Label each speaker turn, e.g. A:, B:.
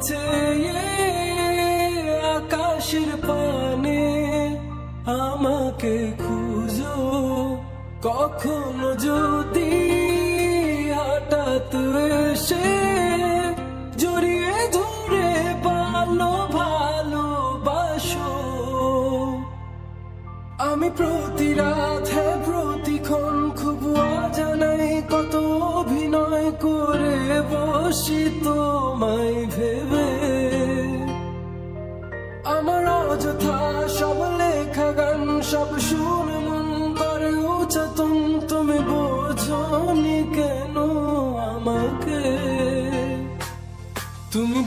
A: চেয়ে আকাশের পানে। আমাকে খুঁজো কখনো যদি হঠাৎ এসে জড়িয়ে ধরে ভালো, ভালোবাসো। আমি প্রতি রাত অযথা সব লেখা গান সব শুনে মন করে উচতন। তুমি বোঝনি কেন আমাকে? তুমি